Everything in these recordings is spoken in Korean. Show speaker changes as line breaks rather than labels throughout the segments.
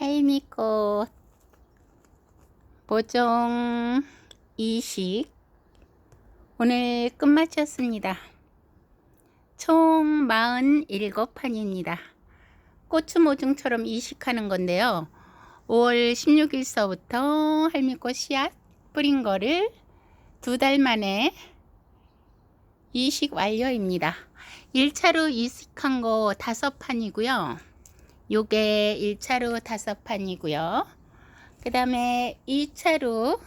할미꽃 모종 이식 오늘 끝마쳤습니다. 총 47판입니다. 고추 모종처럼 이식하는 건데요. 5월 16일서부터 할미꽃 씨앗 뿌린 거를 두 달 만에 이식 완료입니다. 1차로 이식한 거 다섯 판이고요. 요게 1차로 다섯 판이고요. 그 다음에 2차로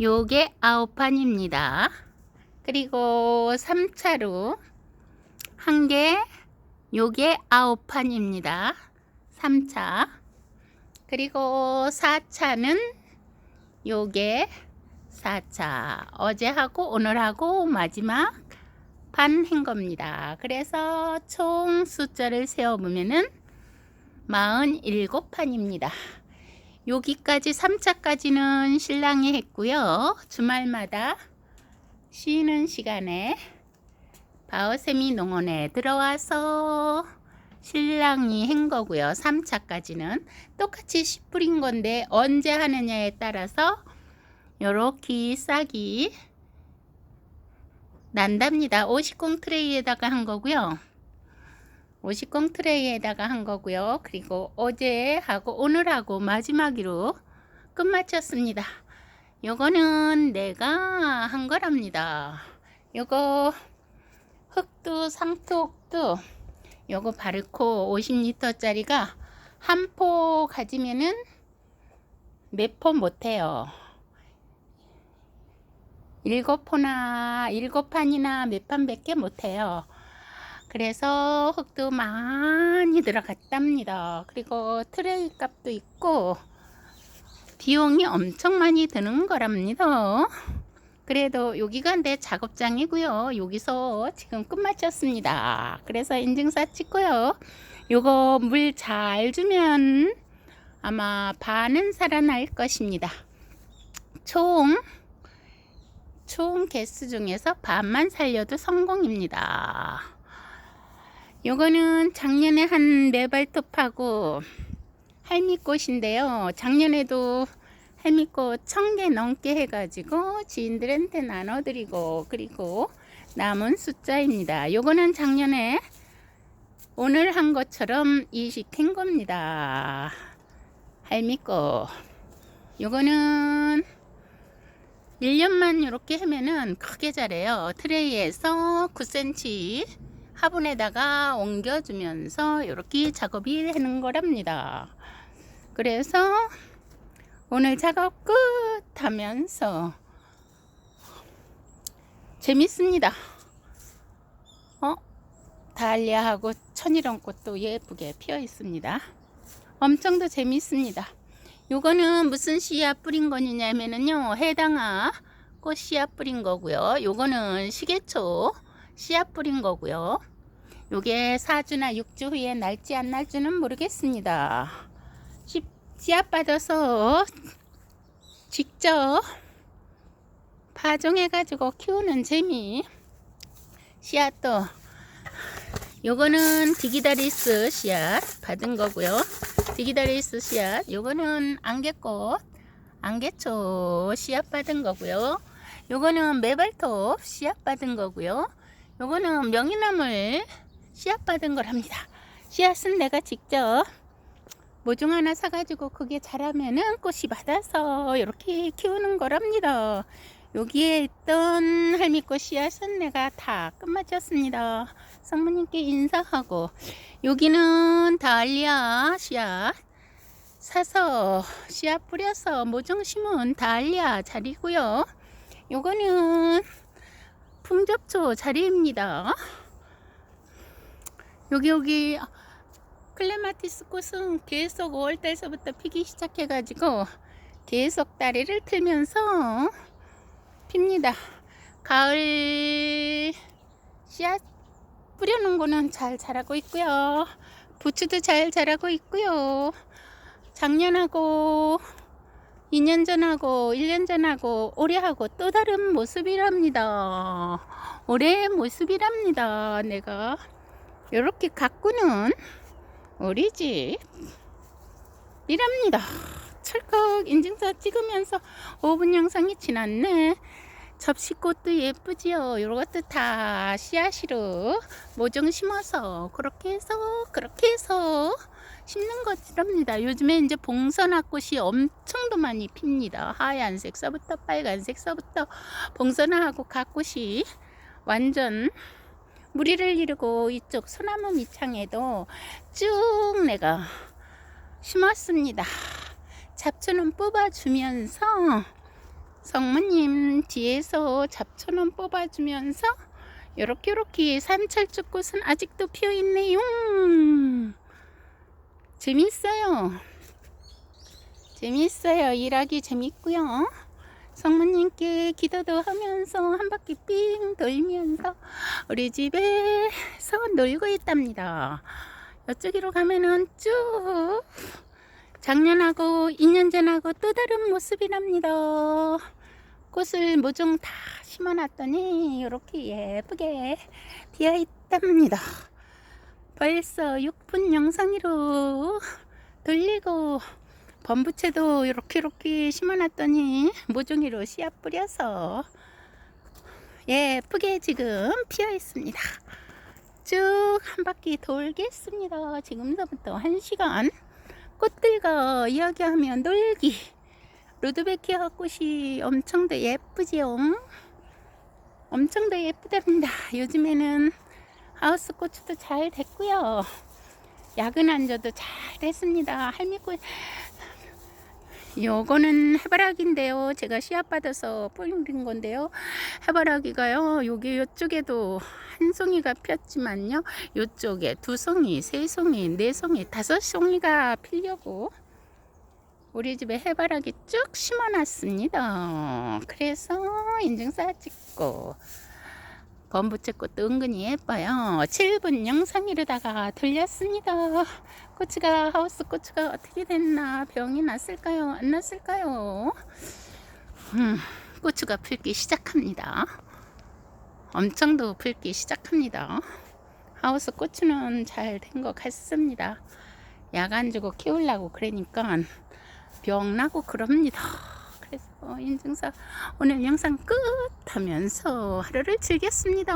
요게 아홉 판입니다. 그리고 3차로 한 개, 요게 아홉 판입니다. 3차. 그리고 4차는 요게 4차. 어제 하고 오늘 하고 마지막 판 한 겁니다. 그래서 총 숫자를 세어보면은 47판입니다. 여기까지 3차까지는 신랑이 했고요. 주말마다 쉬는 시간에 바오세미 농원에 들어와서 신랑이 한 거고요. 3차까지는 똑같이 씨 뿌린 건데 언제 하느냐에 따라서 요렇게 싹이 난답니다. 50공 트레이에다가 한 거고요. 50공 트레이에다가 한 거고요. 그리고 어제 하고 오늘 하고 마지막으로 끝마쳤습니다. 요거는 내가 한 거랍니다. 요거 흑두 상투 흑두 요거 바르코 50리터짜리가 한 포 가지면은 몇 포 못해요. 일곱 포나 일곱 판이나 몇 판밖에 못해요. 그래서 흙도 많이 들어갔답니다. 그리고 트레이 값도 있고 비용이 엄청 많이 드는 거랍니다. 그래도 여기가 내 작업장이고요. 여기서 지금 끝마쳤습니다. 그래서 인증사 찍고요. 요거 물 잘 주면 아마 반은 살아날 것입니다. 총, 총 개수 중에서 반만 살려도 성공입니다. 요거는 작년에 한 네발톱하고 할미꽃인데요. 작년에도 할미꽃 천 개 넘게 해가지고 지인들한테 나눠드리고 그리고 남은 숫자입니다. 요거는 작년에 오늘 한 것처럼 이식한 겁니다. 할미꽃. 요거는 1년만 이렇게 하면은 크게 자래요. 트레이에서 9cm 화분에다가 옮겨주면서 이렇게 작업이 되는 거랍니다. 그래서 오늘 작업 끝 하면서 재밌습니다. 어? 달리아하고 천일원 꽃도 예쁘게 피어 있습니다. 엄청 더 재밌습니다. 요거는 무슨 씨앗 뿌린 거냐면은요, 해당아 꽃 씨앗 뿌린 거고요. 요거는 시계초 씨앗 뿌린 거고요. 요게 4주나 6주 후에 날지 안 날지는 모르겠습니다. 씨앗 받아서 직접 파종해 가지고 키우는 재미 씨앗도 요거는 디기다리스 씨앗 받은 거고요. 디기다리스 씨앗 요거는 안개꽃 안개초 씨앗 받은 거고요. 요거는 매발톱 씨앗 받은 거고요. 요거는 명이나물 씨앗 받은 거랍니다. 씨앗은 내가 직접 모종 하나 사가지고 그게 자라면은 꽃이 받아서 이렇게 키우는 거랍니다. 여기에 있던 할미꽃 씨앗은 내가 다 끝마쳤습니다. 성모님께 인사하고 여기는 달리아 씨앗 사서 씨앗 뿌려서 모종 심은 달리아 자리고요. 요거는 풍접초 자리입니다. 여기 여기 클레마티스 꽃은 계속 5월달서부터 피기 시작해가지고 계속 다리를 틀면서 핍니다. 가을 씨앗 뿌려놓은 거는 잘 자라고 있고요. 부추도 잘 자라고 있고요. 작년하고 2년 전하고 1년 전하고 올해하고 또 다른 모습이랍니다. 올해의 모습이랍니다. 내가 이렇게 가꾸는 우리 집 이랍니다. 철컥 인증서 찍으면서 5분 영상이 지났네. 접시꽃도 예쁘지요. 요런 것도 다 씨앗으로 모종 심어서 그렇게 해서 그렇게 해서 심는 것이랍니다. 요즘에 이제 봉선화꽃이 엄청도 많이 핍니다. 하얀색서부터 빨간색서부터 봉선화하고 각꽃이 완전 무리를 이루고 이쪽 소나무 밑창에도 쭉 내가 심었습니다. 잡초는 뽑아주면서 성모님 뒤에서 잡초는 뽑아주면서 요렇게 요렇게 삼철쭉꽃은 아직도 피어있네요. 재밌어요. 재밌어요. 일하기 재밌고요. 성모님께 기도도 하면서 한 바퀴 삥 돌면서 우리 집에서 놀고 있답니다. 이쪽으로 가면은 쭉 작년하고 2년 전하고 또 다른 모습이랍니다. 꽃을 모종 다 심어놨더니 이렇게 예쁘게 되어 있답니다. 벌써 6분 영상으로 돌리고 범부채도 이렇게 이렇게 심어놨더니 모종이로 씨앗 뿌려서 예쁘게 지금 피어 있습니다. 쭉 한 바퀴 돌겠습니다. 지금서부터 한 시간 꽃들과 이야기하며 놀기. 루드베키아 꽃이 엄청 더 예쁘지요. 엄청 더 예쁘답니다. 요즘에는 하우스 고추도 잘 됐고요. 야근 안저도 잘 됐습니다. 할미꽃 요거는 해바라기인데요. 제가 씨앗 받아서 뿌린 건데요. 해바라기가요. 여기 이쪽에도 한 송이가 폈지만요. 이쪽에 두 송이, 세 송이, 네 송이, 다섯 송이가 피려고 우리 집에 해바라기 쭉 심어놨습니다. 그래서 인증사 찍고 범부채꽃도 은근히 예뻐요. 7분 영상이르다가 돌렸습니다. 고추가 하우스 고추가 어떻게 됐나 병이 났을까요? 안 났을까요? 음, 고추가 풀기 시작합니다. 엄청도 풀기 시작합니다. 하우스 고추는 잘 된 것 같습니다. 약 안 주고 키우려고 그러니까 병 나고 그럽니다. 그래서 인증서 오늘 영상 끝 하면서 하루를 즐겼습니다.